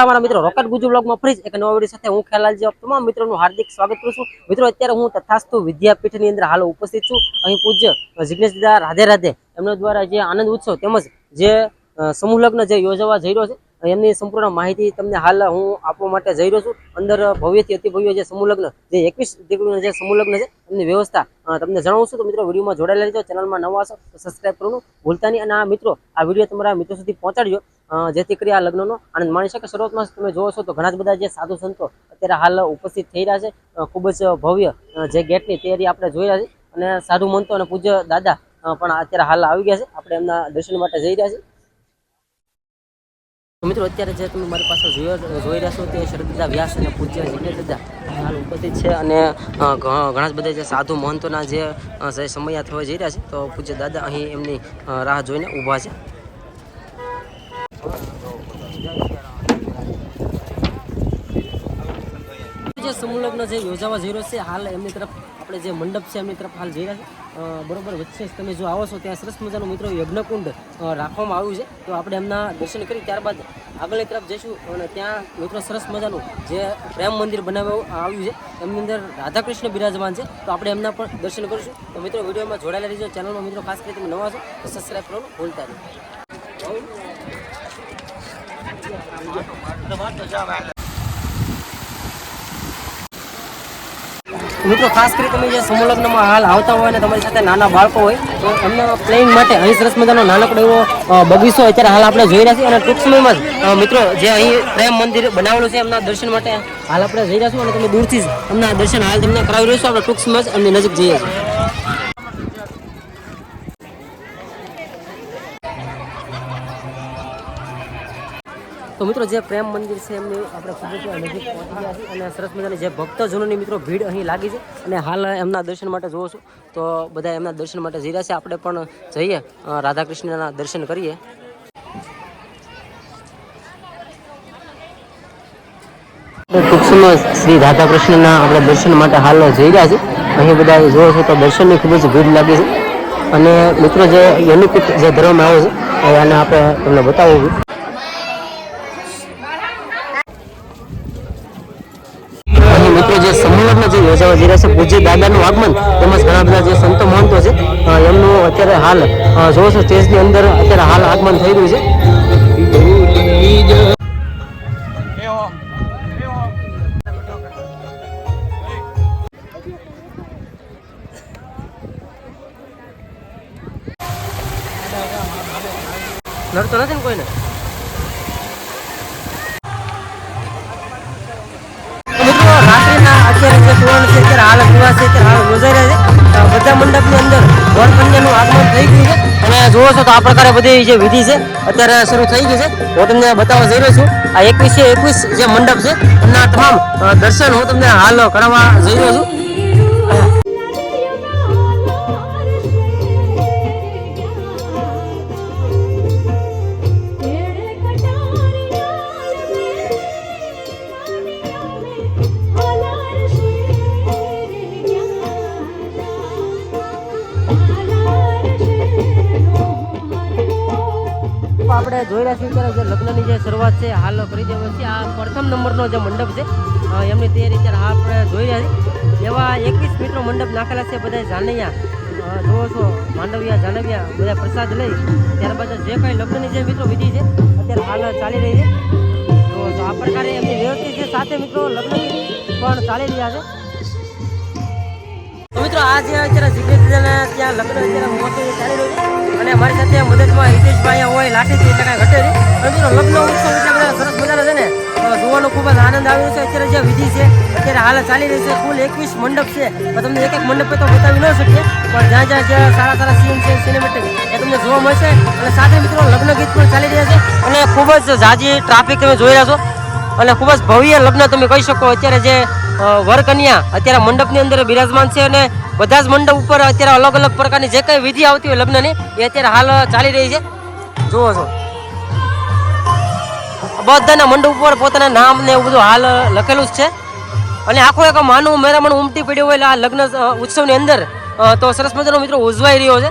છો અમારા મારા મિત્રો રોકેટ ગુજુ બ્લોગમાં ફરી એક નવા સાથે હું ખેલાલજી આપ તમામ મિત્રોનું હાર્દિક સ્વાગત કરું છું. મિત્રો, અત્યારે હું તથાસ્તુ વિદ્યાપીઠની અંદર હાલ ઉપસ્થિત છું. અહીં પૂજ્ય જિગ્નેશ દાદા રાધે રાધે એમના દ્વારા જે આનંદ ઉત્સવ તેમજ જે સમૂહ લગ્ન જે યોજવા જઈ રહ્યો છે એમની સંપૂર્ણ માહિતી તમને હાલ હું આપવા માટે જઈ રહ્યો છું. અંદર ભવ્યથી અતિ ભવ્ય જે સમૂહલગ્ન જે એકવીસ દીકરીઓના જે સમૂહલગ્ન છે, એમની વ્યવસ્થા તમને જણાવું છું. તો મિત્રો, વિડીયોમાં જોડાયેલા રહેજો. ચેનલમાં નવા હશો તો સબસ્ક્રાઈબ કરવાનું ભૂલતા નહીં. અને આ મિત્રો, આ વીડિયો તમારા મિત્રો સુધી પહોંચાડજો. જેથી કરી આ લગ્નનો આનંદ માણી શકે. શરૂઆતમાં તમે જોવો છો તો ઘણા જ બધા જે સાધુ સંતો અત્યારે હાલ ઉપસ્થિત થઈ રહ્યા છે. ખૂબ જ ભવ્ય જે ગેટની તૈયારી આપણે જોઈ રહ્યા છીએ. અને સાધુ મંતો અને પૂજ્ય દાદા પણ અત્યારે હાલ આવી ગયા છે. આપણે એમના દર્શન માટે જઈ રહ્યા છીએ. મિત્રો, અત્યારે જે તમે મારી પાસે જોઈ જોઈ રહ્યા છો તે શરદા વ્યાસ અને પૂજ્ય જિગ્નેશ દાદા હાલ ઉપસ્થિત છે અને ઘણા જ બધા જે સાધુ મહંતોના જે સમયા થવા જઈ રહ્યા છે, તો પૂજ્ય દાદા અહીં એમની રાહ જોઈને ઊભા છે. જે સમૂહ જે યોજાવા જઈ રહ્યો છે, હાલ એમની તરફ આપણે જે મંડપ છે, એમની તરફ હાલ જઈ રહ્યા છે. બરોબર, વચ્ચે જ તમે જો આવો છો, ત્યાં સરસ મજાનું મિત્રો યજ્ઞકુંડ રાખવામાં આવ્યું છે. તો આપણે એમના દર્શન કરી, ત્યારબાદ આગળની તરફ જઈશું અને ત્યાં મિત્રો સરસ મજાનું જે પ્રેમ મંદિર બનાવવામાં આવ્યું છે, એમની અંદર રાધાકૃષ્ણ બિરાજમાન છે. તો આપણે એમના પણ દર્શન કરીશું. તો મિત્રો વિડીયોમાં જોડાયેલા રહીજો. ચેનલમાં મિત્રો ખાસ કરી તમે નવા છો, તો સબસ્ક્રાઈબ કરવાનું ભૂલતા નહીં. મિત્રો, ખાસ કરી તમે જે સમૂહ હાલ આવતા હોય ને તમારી સાથે નાના બાળકો હોય, તો એમને પ્લેઇંગ માટે અહીં સરસ મજાનો નાનકડો એવો બગીચો અત્યારે હાલ આપણે જોઈ રહ્યા છીએ. અને ટૂંક સમયમાં જ મિત્રો, જે અહીં પ્રેમ મંદિર બનાવેલું છે, એમના દર્શન માટે હાલ આપણે જઈ રહ્યા છું અને તમે દૂરથી જ એમના દર્શન હાલ તમને કરાવી રહ્યો છું. આપણે ટૂંક સમયમાં જ એમની નજીક જઈએ છીએ. તો મિત્રો જે પ્રેમ મંદિર છે એમની આપણે ખૂબ જ નજીક પહોંચી ગયા છીએ અને સરસ મજાની જે ભક્તજનોની મિત્રો ભીડ અહીં લાગી છે અને હાલ એમના દર્શન માટે જોઉં છું, તો બધા એમના દર્શન માટે જઈ રહ્યા છે. આપણે પણ જઈએ રાધાકૃષ્ણના દર્શન કરીએ. આપણે શ્રી રાધા કૃષ્ણના આપણે દર્શન માટે હાલ જઈ રહ્યા છીએ. અહીં બધા જોવો છો તો દર્શનની ખૂબ જ ભીડ લાગી છે. અને મિત્રો જે યનુકૂટ જે ધર્મ આવે છે એને આપણે તમને બતાવું એમનું અત્યારે હાલ છો સ્ટેજની અંદર અત્યારે હાલ આગમન થઈ રહ્યું છે. નડતો નથી ને કોઈને? મિત્રો, રાત્રિના અત્યારે જે સુવર્ણ છે, અત્યારે હાલ દિવસ છે, અત્યારે હાલ યોજાઈ રહ્યા છે. બધા મંડપની અંદર કન્યાનું આગમન થઈ ગયું છે. અને જુઓ છો તો આ પ્રકારે બધી જે વિધિ છે, અત્યારે શરૂ થઈ ગઈ છે. હું તમને બતાવવા જઈ રહ્યો છું. આ એકવીસ એકવીસ જે મંડપ છે, એમના તમામ દર્શન હું તમને હાલ કરાવવા જઈ રહ્યો છું. લગ્નની જે શરૂઆત છે, હાલ કરી દેવા છે. આ પ્રથમ નંબરનો જે મંડપ છે એમની અત્યારે હાલ આપણે જોઈ રહ્યા છીએ એવા એકવીસ મિત્રો મંડપ નાખેલા છે બધા જાનૈયા. જુઓ છો, માંડવિયા જાનવિયા બધા પ્રસાદ લઈ ત્યારબાદ જે કંઈ લગ્નની જે મિત્રો વિધિ છે, અત્યારે હાલ ચાલી રહી છે. તો આ પ્રકારે એમની વ્યવસ્થિત છે. સાથે મિત્રો લગ્ન પણ ચાલી રહ્યા છે. તો મિત્રો, આ જે અત્યારે જિગ્નેશ દાદાના ત્યાં લગ્ન અત્યારે મહોત્સવ ચાલી રહ્યું છે. અને મારી સાથે મદદમાં હિતેશભાઈ હોય લાઠીથી એટલે કાંઈ ઘટે મિત્રો, લગ્ન ઉત્સવ એટલે બધા સરસ મજાના છે ને? જોવાનો ખૂબ જ આનંદ આવ્યો છે. અત્યારે જે વિધિ છે, અત્યારે હાલ ચાલી રહી છે. કુલ એકવીસ મંડપ છે. તમને એક એક મંડપે તો બતાવી ન શકીએ, પણ જ્યાં જ્યાં જે સારા સારા સીન છે સિનેમેટિક એ તમને જોવા મળશે. અને સાથે મિત્રો, લગ્ન ગીત પણ ચાલી રહ્યા છે. અને ખૂબ જ ઝાઝી ટ્રાફિક તમે જોઈ રહ્યા છો. અને ખૂબ જ ભવ્ય લગ્ન તમે કહી શકો. અત્યારે જે વરકન્યા અત્યારે મંડપની અંદર બિરાજમાન છે અને બધા જ મંડપ ઉપર અત્યારે અલગ અલગ પ્રકારની જે કઈ વિધિ આવતી હોય લગ્નની, એ અત્યારે હાલ ચાલી રહી છે. જુઓ છો. બધાના મંડપ ઉપર પોતાના નામ ને એવું બધું હાલ લખેલું જ છે. અને આખો એક માનવું મેરામણ ઉમટી પડ્યું હોય આ લગ્ન ઉત્સવની અંદર તો સરસ મજાનો મિત્રો ઉજવાઈ રહ્યો છે.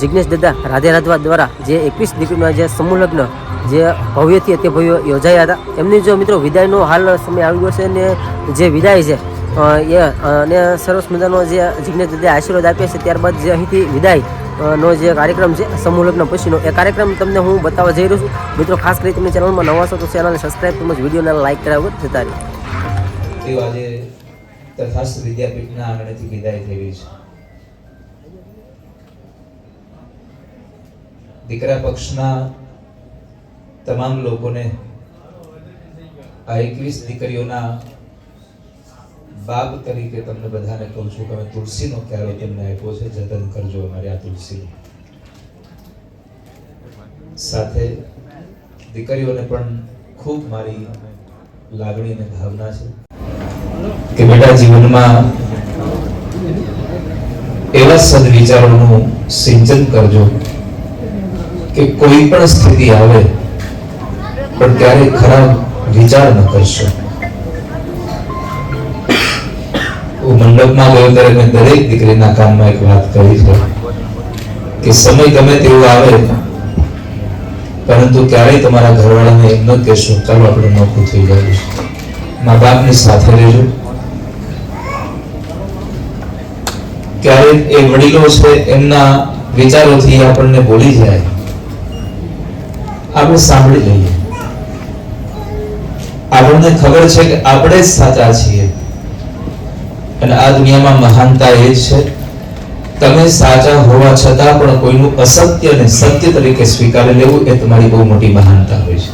જિજ્ઞેશ દાદા રાધે રાધવા દ્વારા જે એકવીસ દીકરીના જે સમૂહ લગ્ન જે ભવ્યથી તે ભવ્ય યોજાયા હતા, એમની જો મિત્રો વિદાયનો હાલ સમય આવી ગયો છે અને જે વિદાય છે એ અને સરસ મજાનો જે જિજ્ઞેશ દાદા આશીર્વાદ આપ્યા છે, ત્યારબાદ જે અહીંથી વિદાય નો જે કાર્યક્રમ છે, સમૂહ લગ્ન પછીનો, એ કાર્યક્રમ તમને હું બતાવવા જઈ રહ્યો છું. મિત્રો, ખાસ કરી તમે ચેનલમાં નવા છો તો ચેનલને સબસ્ક્રાઈબ તેમજ વિડીયોને લાઈક વગર જતા રહ્યો આજે તથાસ્ત વિદ્યાપીઠના આંગણેથી વિદાય થઈ રહી છે. દીકરા પક્ષના તમામ લોકોને આ એકવીસ દીકરીઓના બાપ તરીકે તમને બધાને કહું છું કે અમે તુલસીનો ક્યારો તમને આપ્યો છે. જતન કરજો અમારી આ તુલસી સાથે દીકરીઓને પણ ખૂબ મારી લાગણી અને ભાવના છે કે બેટા જીવનમાં એવા સદવિચારોનું સિંચન કરજો. કે કોઈ પણ સ્થિતિ આવે, પણ ક્યારેય ખરાબ વિચાર ન કરશો. હું મંડપમાં ગયો ત્યારે મેં દરેક દીકરીના કાનમાં એક વાત કરી છે કે સમય ગમે તેવો આવે, પરંતુ ક્યારેય તમારા ઘરવાળાને એમ ન કહેશો, ચાલો આપણે નોખું થઈ ગયું મા બાપની સાથે રહેજો ક્યારેક એ વડીલો છે, એમના વિચારોથી આપણને બોલી જાય. આપણે સાંભળી લઈએ. આપણને ખબર છે કે આપણે જ સાચા છીએ. અને આ દુનિયામાં મહાનતા એ છે. તમે સાચા હોવા છતાં પણ કોઈનું અસત્ય અને સત્ય તરીકે સ્વીકારી લેવું એ તમારી બહુ મોટી મહાનતા હોય છે.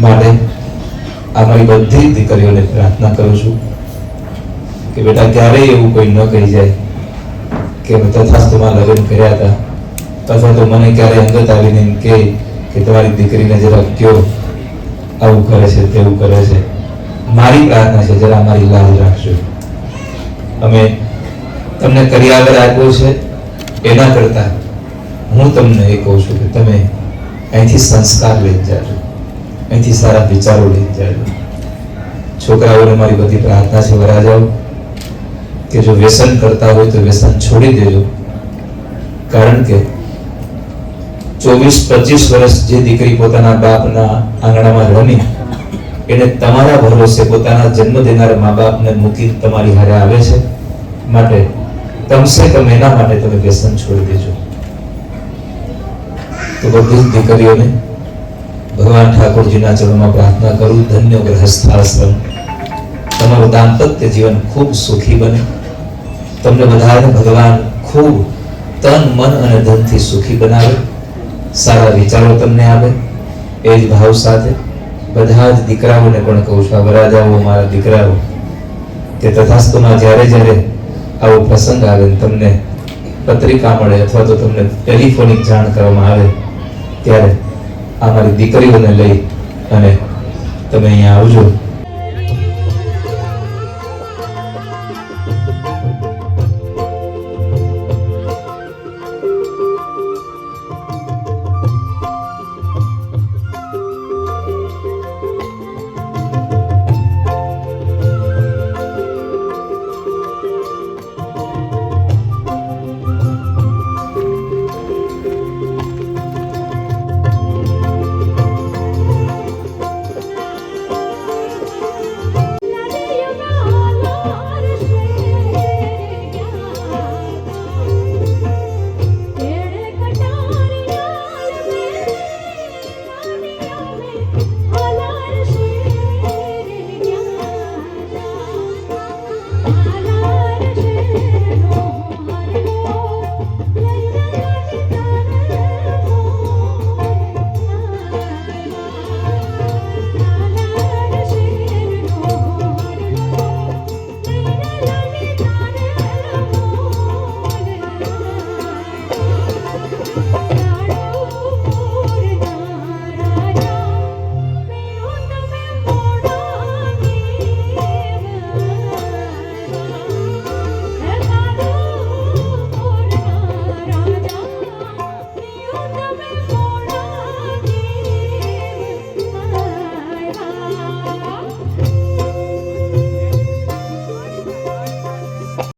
માટે આ મારી બધી દીકરીઓને પ્રાર્થના કરું છું કે બેટા ક્યારેય એવું કોઈ ન કહી જાય કે મેં તથાસ્તુમાં લગ્ન કર્યા હતા. અથવા તો મને ક્યારે અંગત આવીને એમ કહે કે તમારી દીકરીને જરા કયો આવું કરે છે, તેવું કરે છે. મારી પ્રાર્થના છે, જરા મારી લાજ રાખજો. અમે તમને કરિયાવર આપ્યો છે, એના કરતા હું તમને એ કહું છું કે તમે અહીંથી સંસ્કાર લઈ જાજો. અહીંથી સારા વિચારો લઈ જાજો. છોકરાઓને મારી બધી પ્રાર્થના છે વરાજાઓ કે જો વ્યસન કરતા હોય તો વ્યસન છોડી દેજો. કારણ કે ચોવીસ, પચીસ વર્ષ જે દીકરી પોતાના બાપના આંગણામાં રમી, એને તમારા ભરોસે પોતાના જન્મ દેનારા મા બાપને મૂકી તમારી હારે આવે છે. માટે કમસે કમ એના માટે તમે વ્યસન છોડી દેજો. તો બધી જ દીકરીઓને ભગવાન ઠાકોરજીના ચરણમાં પ્રાર્થના કરું, ધન્ય ગ્રહસ્થાશ્રમ. તમારું દાંપત્ય જીવન ખૂબ સુખી બને. તમને બધાને ભગવાન ખૂબ તન, મન અને ધનથી સુખી બનાવે. સારા વિચારો તમને આવે એ જ ભાવ સાથે બધા જ દીકરાઓને પણ કહું છું, આ વરાજાઓ મારા દીકરાઓ, કે તથાસ્તુમાં જ્યારે જ્યારે આવો પ્રસંગ આવે તમને પત્રિકા મળે અથવા તો તમને ટેલિફોનિક જાણ કરવામાં આવે, ત્યારે આ મારી દીકરીઓને લઈ અને તમે અહીંયા આવજો.